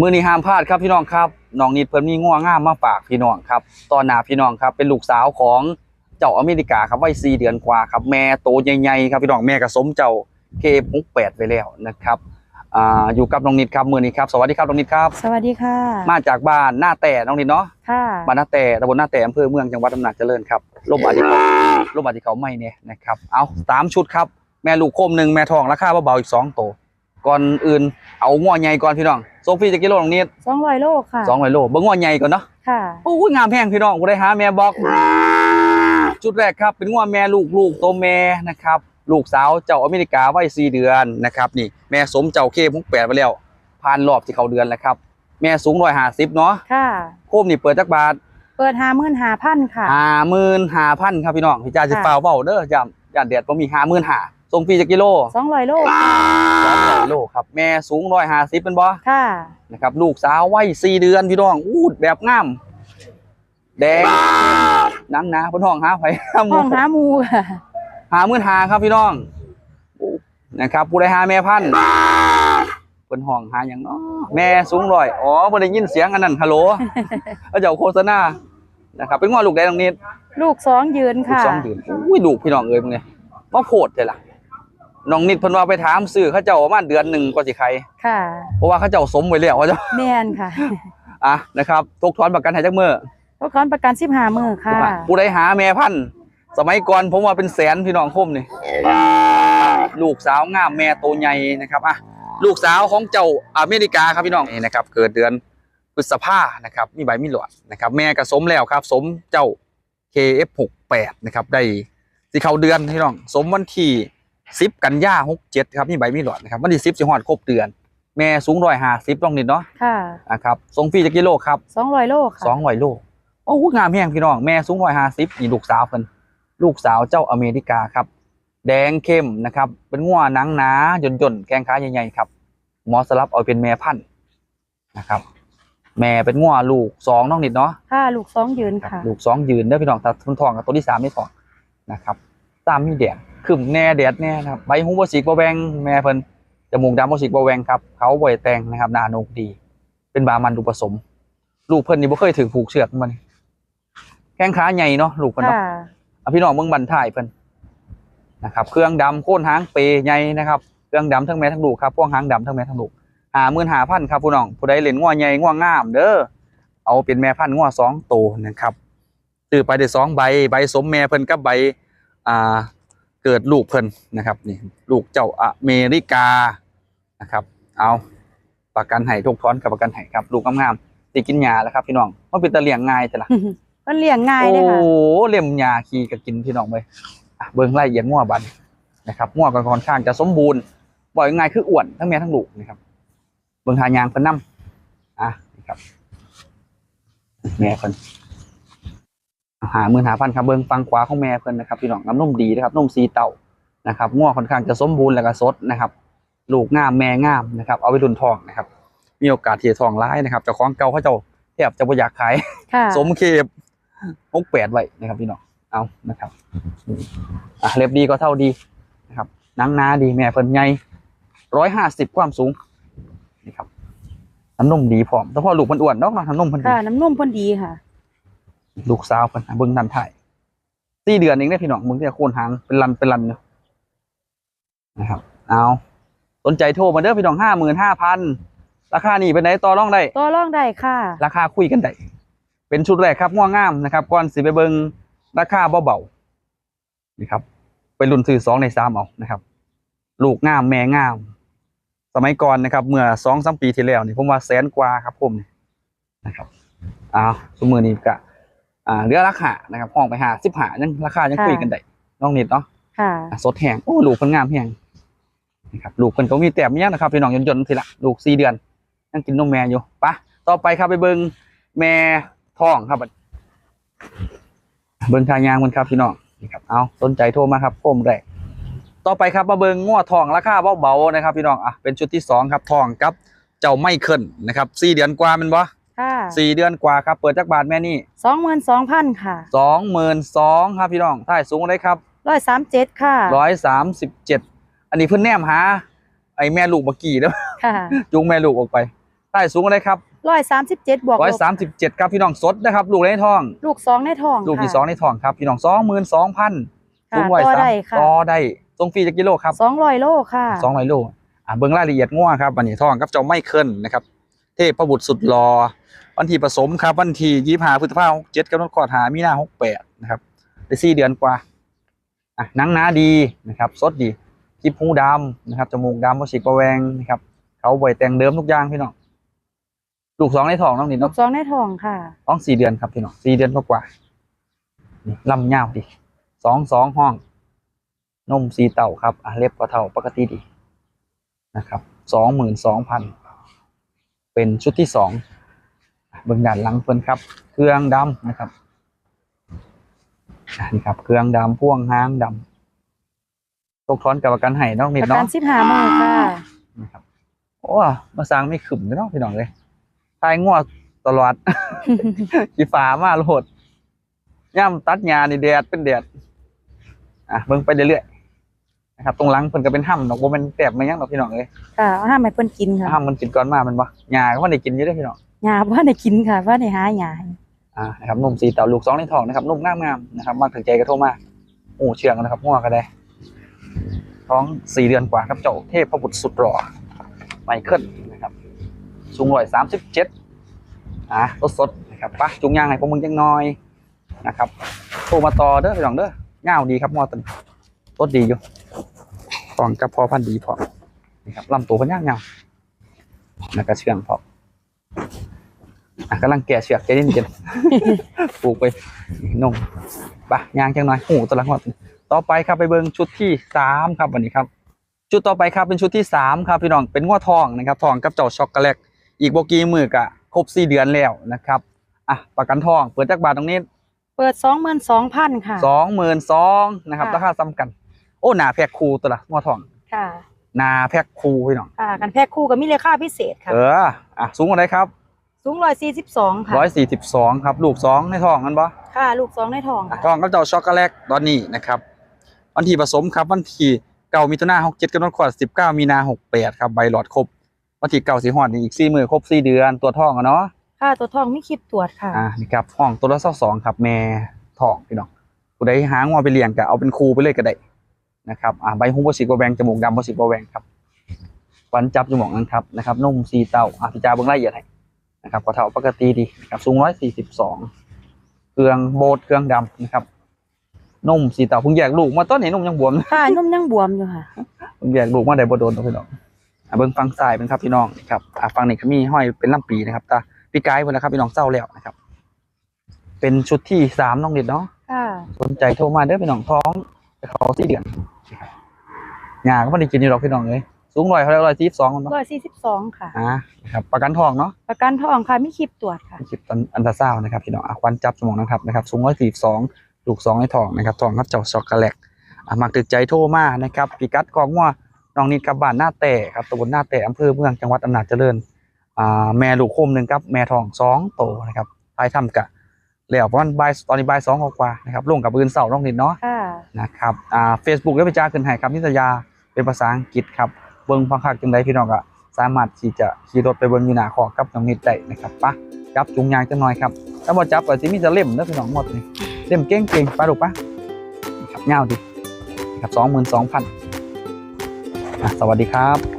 มือนี้ห้ามพลาดครับพี่น้องครับน้องนิดเพิ่นมีง่วงง่ามมาฝากพี่น้องครับตอนหน้าพี่น้องครับ เป็นลูกสาวของเจ้าอเมริกาครับวัย4เดือนกว่าครับแม่โตใหญ่ๆครับพี่น้องแม่ก็สมเจ้าเคปุกแปดไปแล้วนะครับอ่าอยู่กับน้องนิดครับมือนี้ครับสวัสดีครับน้องนิดครับ สวัสดีค่ะ มาจากบ้านหน้าแต่น้องนิดเนาะค่ะบ้านหน้าแต่ตำบลหน้าแต่อำเภอเมืองจังหวัดอำนาจเจริญครับลมอาทิเขาลมอาทิเขาไม่เนี่ยนะครับเอาสามชุดครับแม่ลูกโคมหนึ่งแม่ทองราคาเบาๆอีกสองตัวก่อนอื่นเอาง่วใหญ่ก่อนพี่น้อง โซฟี่จะกิโลน้องนิดสองร้อยโลค่ะสองร้อยโลเบิ้งงวใหญ่ก่อนเนาะค่ะโอ้ยงามแพงพี่น้องกูได้หาแม่บอกจุดแรกครับเป็นงวแม่ลูกลูกโตวแม่นะครับ ลูกสาวเจ้าอเมริกาวัยสี่เดือนนะครับนี่แม่สมเจ้าเคมุกแปดไปแล้วผ่านรอบที่เขาเดือนแล้วครับ แม่สูงร้อยห้าสิบเนาะค่ะโคมนี่เปิดจักบาท เปิดหามื่นหาพันค่ะห้าหมื่นห้าพันครับพี่น้องพี่จ่าจะค่ะเปล่าเบาเด้อจำย่านเดียดผมมีห้าหมื่นห้า ส่งฟรีจากกิโลสองร้อยโลสองร้อยโลครับแม่สูงร้อยห้าสิบเป็นบ่ค่ะนะครับลูกสาววัยสี่เดือนพี่น้องอู้ดแบบงามแดงหนังหนาบนห้องหาไผหาหมูห้องหาหมูค่ะหามื่นหาครับพี่น้องอู้นะครับผู้ใดหาแม่พันธุ์เพิ่นห้องหาอย่างเนาะแม่สูงร้อยอ๋อบ่ได้ยินเสียงอันนั้นฮัลโหลเขาเจ้าโฆษณานะครับเป็นง้อลูกได้ตรงนี้ลูกสองยืนลูกค่ะสองเดือนอุ้ยลูกพี่น้องเอ้ยมึงเนี่ยมาโพดเลยล่ะ น้องนิดเพิ่นว่าไปถามซื้อเขาเจ้าประมาณเดือนหนึ่งก็สิใครค่ะ เพราะว่าเขาเจ้าสมไว้แล้วเขาเจ้าแมนค่ะ อะนะครับตกถอนประกันให้จักมือรถคอนประกันสิบหามือค่ะ ผู้ใดหาแม่พันธุ์สมัยก่อนผมว่าเป็นแสนพี่น้องคมนี่ลูกสาวงามแม่โตใหญ่นะครับอะลูกสาวของเจ้าอเมริกาครับพี่น้องนี่นะครับ เกิดเดือนพฤษภานะครับ มีใบมีหลอดนะครับ แม่ก็สมแล้วครับ สมเจ้า KF68 นะครับ ได้สิเข้าเดือนพี่น้อง สมวันที่ 10กันยา67ครับมีใบมีหลอดนะครับวันที่10สิฮอดครบเดือน แม่สูง150ต้องนิดเนาะค่ะนะครับส่งฟรีจักกิโลครับสองร้อยโลค่ะสองร้อยโลโอ้โหงามแห้งพี่น้องแม่สูงร้อยห้าสิบนี่ลูกสาวเพิ่นลูกสาวเจ้าอเมริกาครับ แดงเข้มนะครับ เป็นงัวหนังหนาหย่นหย่นๆแกงขาใหญ่ๆครับหมอสลับเอาเป็นแม่พันธุ์นะครับ แม่เป็นงัวลูกสองน้องนิดเนาะค่ะลูกสองยืนครับค่ะ ลูกสองยืนเด้อพี่น้องถ้าทุนทองกับตัวที่สามไม่ทองนะครับตามมีแดด ขึ้นแน่แดดแน่นะครับใบหูบ่สีกบ่แวงแม่เพิ่นจมูกดำบ่สีกบ่แวงครับเขาบ่อยแต่งนะครับหน้าโหนกดี เป็นบามันดูผสม ลูกเพิ่นนี่บ่เคยถึงผูกเชือกมันแข้งขาใหญ่เนาะลูกเพิ่นเนาะค่ะเอาพี่น้องเบิ่งบันท้ายเพิ่นนะครับ เครื่องดำโค่นหางเปใหญ่นะครับเครื่องดำทั้งแม่ทั้งลูกครับพวกหางดำทั้งแม่ทั้งลูกหาหมื่นหาพันครับพี่น้องผู้ใดเล่นงัวใหญ่งัวงาม เด้อเอาเป็นแม่พันธุ์งัวสองตัวนะครับซื้อไปได้สองใบใบสมแม่เพิ่นกับใบอ่า เกิดลูกเพิ่นนะครับนี่ลูกเจ้าอเมริกานะครับ เอาประกันให้ทุกท้อนกับประกันให้ครับ ลูกงามๆสิกินหญ้าแล้วครับพี่น้องมันเป็นตะเลียงง่ายแต่ละมันเลี้ยงง่ายโอ้เลยค่ะเล่มยาขี่ก็กินพี่น้องไปอะเบิ่งไล่เอียนง่วบันนะครับง่วก็ค่อนข้างจะสมบูรณ์บ่อยง่ายคืออ้วนทั้งแม่ทั้งลูกนะครับ เบิ่งหายางเพิ่นนํอะนี่ครับแม่เพิ่น หาหมื่นหาพันครับเบิ่งฟังขวาของแม่เพิ่นนะครับพี่น้องน้ำนมดีนะครับนมสีเต่านะครับง่วค่อนข้างจะสมบูรณ์แล้วก็สดนะครับลูกงามแม่งามนะครับ เอาไปดุนทองนะครับ มีโอกาสที่จะทองร้ายนะครับเจ้าของเก่าเขาเจ้าแทบจะบ่อยากขายค่ะสมเคบหกแปดไว้นะครับพี่น้องเอานะครับอะเล็บดีก็เท่าดีนะครับหนังหนาดีแม่เพิ่นใหญ่ร้อยห้าสิบความสูงนี่ครับน้ำนมดีพร้อมแต่พอลูกมันอ้วนเนาะน้ำนมเพิ่นดีค่ะน้ำนมเพ่นดีค่ะ ลูกสาวเพิ่นอะเบิ่งนันถ่ายสี่เดือนเองได้อพี่น้องมึงจะโคนหางเป็นรันเป็นรันเนาะนะครับ เอาสนใจโทรมาเด้อพี่น้องห้าหมื่นห้าพันราคานี่เป็นไหนต่อรองได้ตัวร่องได้ค่ะ ราคาคุยกันได้เป็นชุดแรกครับง่วงงามนะครับก่อนสิไปเบิงราคาเบาๆนี่ครับเป็นรุ่นซื้อสองในสามเอานะครับ ลูกงามแม่งาม สมัยก่อนนะครับ เมื่อสองสามปีที่แล้วนี่ผมว่าแสนกว่าครับผมนี่นะครับอ้าวสมือนี้ก็ อ่าเหลือราคานะครับห้องไปหาสิบหายังราคายังค่ะคุยกันได้น้องนิดเนาะค่ะอะสดแห้งโอ้ลูกเพิ่นงามแห้งนะครับลูกเพิ่นก็มีแต้มเนี้ยนะครับพี่น้องยนต์ๆทีละลูกสี่เดือนยังกินนมแม่อยู่ไปะต่อไปครับไปเบิงแม่ท้องครับเบิงทางยางมันครับพี่น้องนี่ครับเอาสนใจโทรมาครับโคมแรกต่อไปครับมาเบิงง้อทองราคาเบาๆนะครับ พี่น้องอะเป็นชุดที่สองครับทองกับ เจ้าไม่เคินนะครับสี่เดือนกว่าแมันบ่ค่ะ สี่เดือนกว่าครับ เปิดจักบาทแม่นี่สองหมื่นสองพันค่ะสองหมื่นสองครับพี่น้องท่ายสูงเลยครับร้อยสามเจ็ดค่ะร้อยสามสิบเจ็ดอันนี้เพิ่นแนมหาไอ้แม่ลูกเมื่อกี้เด้อค่ะจูงแม่ลูกออกไปใต้สูงอะไรครับร้อยสามสิบเจ็ดบวกร้อยลบสามสิบเจ็ดครับพี่น้องสดนะครับ ลูกในท้อง ลูกสองในท้อง ลูกที่ค่ะสองในท้องครับพี่น้องสองหมื่นสองพันค่ะสูงร้อยต่อสามได้ค่ะต่อได้ทรงฟรีจากกิโลครับสองร้อยโลค่ะสองร้อยโลอะเบิ่งรายละเอียดง่วครับวันนี้ท้องกับเจ้าไม่เคิลนะครับ เทพประบุตรสุดรอ วันที่ผสมครับวันที่ยี่ห้าพฤษภาคมเจ็ดกำหนดคลอดหามีนาหกแปดนะครับได้สี่เดือนกว่าอะหนังหนาดีนะครับสดดีคลิปหูดำนะครับจมูกดำโมชิกประแวงนะครับเขาบ่อยแต่งเดิมทุกอย่างพี่น้องลูกสองในท้องน้องนิดลูเนาะกสองในท้องค่ะต้องสี่เดือนครับพี่น้องสี่เดือนกว่าๆนี่ลำยาวดีสองสองห้อง นมสีเต่าครับอะเล็บกว่าเท่าปกติดีนะครับสองหมื่นสองพันเป็นชุดที่สองอะ เบื้องด้านหลังเพิ่นครับ เครื่องดำนะครับอะนี่ครับ เครื่องดำพ่วงห้างดำตกทอนกับประกันให้น้องนิดประกัเนาะนสิบห้ามือค่ะนะครับโอ้มาสร้างไม่ขึ้นเลยเนาะพี่น้องเลยทายง่วตลอดกีฟ้ามาโลดย่ำตัดหญ้านี่แดดเป็นแดดอะเบิ่งไปเรื่อยๆนะครับ ตรงหลังเพิ่นก็เป็นห้ำดอกบ่แม่นแตบมายังดอกพี่น้องเอ้ยค่ะเอาห้ามให้เพิ่นกินค่ะห้ำมันกินก่อนมามันบ่หญ้าก็บ่ได้กินอยู่เด้อพี่น้อง หยาว่าได้กินค่ะว่าได้หาหยาอ่านะครับนุ่มสีเต่าลูกสองในท้องนะครับนุ่มงามๆนะครับมากถึงใจก็โทมาโอ้เชื่องนะครับหัวก็ได้ท้องสี่เดือนกว่าครับเจ้าเทพพระบุตรสุดหล่อไมเคิลนะครับสูงร้อยสามสิบเจ็ดอะสดๆนะครับปะจุงยางให้พวกมึงจังน้อยนะครับโทรมาต่อเด้อพี่น้องเด้อเงาดีครับมอตันรสดีอยู่ฟองกับพอพันธุ์ดีพอนะครับลำตัวพันย่างเงาวแล้วก็เชื่องพอ อะกำลังแกะเชือกใจเย็นๆปลูกไปนมปะยางจังน้อยหูตัวละหอดต่อไปครับไปเบิ่งชุดที่สามครับวันนี้ครับ ชุดต่อไปครับเป็นชุดที่สามครับพี่น้องเป็นง้อทองนะครับทองกับเจ้าช็อกโกแลตอีกโบกี้มือกะครบสี่เดือนแล้วนะครับอะประกันทองเปิดจากบาทตรงนี้ เปิดสองหมื่นสองพันค่ะสองหมื่นสองนะครับค่ะราคาซ้ำกัน โอ้หนาแพ็คคูตัวละง้อทองค่ะหนาแพ็คคูพี่น้องค่ะกันแพ็คคู่กับมีราคาพิเศษค่ะเอออะสูงกว่าไหนครับ สูงร้อยสี่สิบสองค่ะร้อยสี่สิบสองครับ ลูกสองในทองกันปะค่ะ ลูกสองในท้องอะค่ะทองกับเจ้าช็อกโกแลตตอนนี้นะครับ วันที่ผสมครับ วันที่เก้ามิถุนาหกเจ็ดกำหนดขวดสิบเก้ามีนาหกแปดครับใบหลอดครบ วันที่เก้าสีหอดนี่อีกสี่มือครบสี่เดือนตัวทองอะเนาะค่ะตัวท้องมีคลิปตรวจค่ะอ่านี่ครับห้องตัวละสองครับ แม่ทองพี่น้องผู้ใดหางอไปเลี้ยงก็เอาเป็นครูไปเลยก็ได้นะครับอ่าใบหุ้มบสิกบแวงจมูกดำบสิกบแวงครับวันจับจมูกนั้นครับนะครับนุ่มสีเต้าอะพี่จาเบิ่งรายละเอียดให้ นะครับกระเท่าปกติดีนะครับสูงร้อยสี่สิบสองเครื่องโบดเครื่องดำนะครับนุ่มสีเต้าเพิ่งแยกลูกมาต้นนี้นุ่มยังบวมค่ะนุ่มยังบวมอยู่ค่ะผมแยกลูกมาได้บ่โดนตัวพี่น้องอะเบิ่งฟังซ้ายเป็นครับพี่น้องครับอะฟังนี่ก็มีห้อยเป็นลำปีนะครับตาพี่กายเพิ่นนะครับพี่น้องเศร้าแล้วนะครับ เป็นชุดที่สามน้องเด็ดเนาะค่ะสนใจโทรมาเด้อพี่น้องท้องจะเขาสี่เดือนนะครับงาก็ไม่ได้กินอยู่หรอกพี่น้องเลย สูงร้อยเขาเรียกร้อยสี่สองมันเนาะร้อยสี่สิบสองค่ะอ่านะครับประกันทองเนาะประกันท้องค่ะมีคลิปตรวจค่ะคิดตอนอันตราซาวน์นะครับพี่น้องอะควันจับสมองนะครับนะครับสูงร้อยสี่สองลูกสองในทองนะครับทองครับเจ้าช็อกโกแลตอะมักตึกใจโทรมานะครับพิกัดของว่าน้องนิดกับบ้านหน้าแต่ครับตำบลหน้าแต่อำเภอเมืองจังหวัดอำนาจเจริญอ่าแม่ลูกโคมหนึ่งครับแม่ทองสองโตนะครับไปทำกะแล้วประมาณบ่ายตอนนี้บ่ายสองกว่าๆนะครับลงกับปืนเสาน้องนิดเนาะค่ะนะครับอ่าเฟซบุ๊กได้ไปจ้าขึ้นให้ครับนิตยาเป็นภาษาอังกฤษครับเบิ้งพังคักจังไดพี่น้องก็สามารถที่จะขี่รถไปเบิ้งอยู่หน้าขอกับน้องนิดได้นะครับปะจับจุงยางจังหน่อยครับถ้าบ่จับก็สิมีแต่เล่มนะพี่น้องหมดนี่เล่มเก่งๆไปลูกปะครับยาวดิครับ22,000อะสวัสดีครับ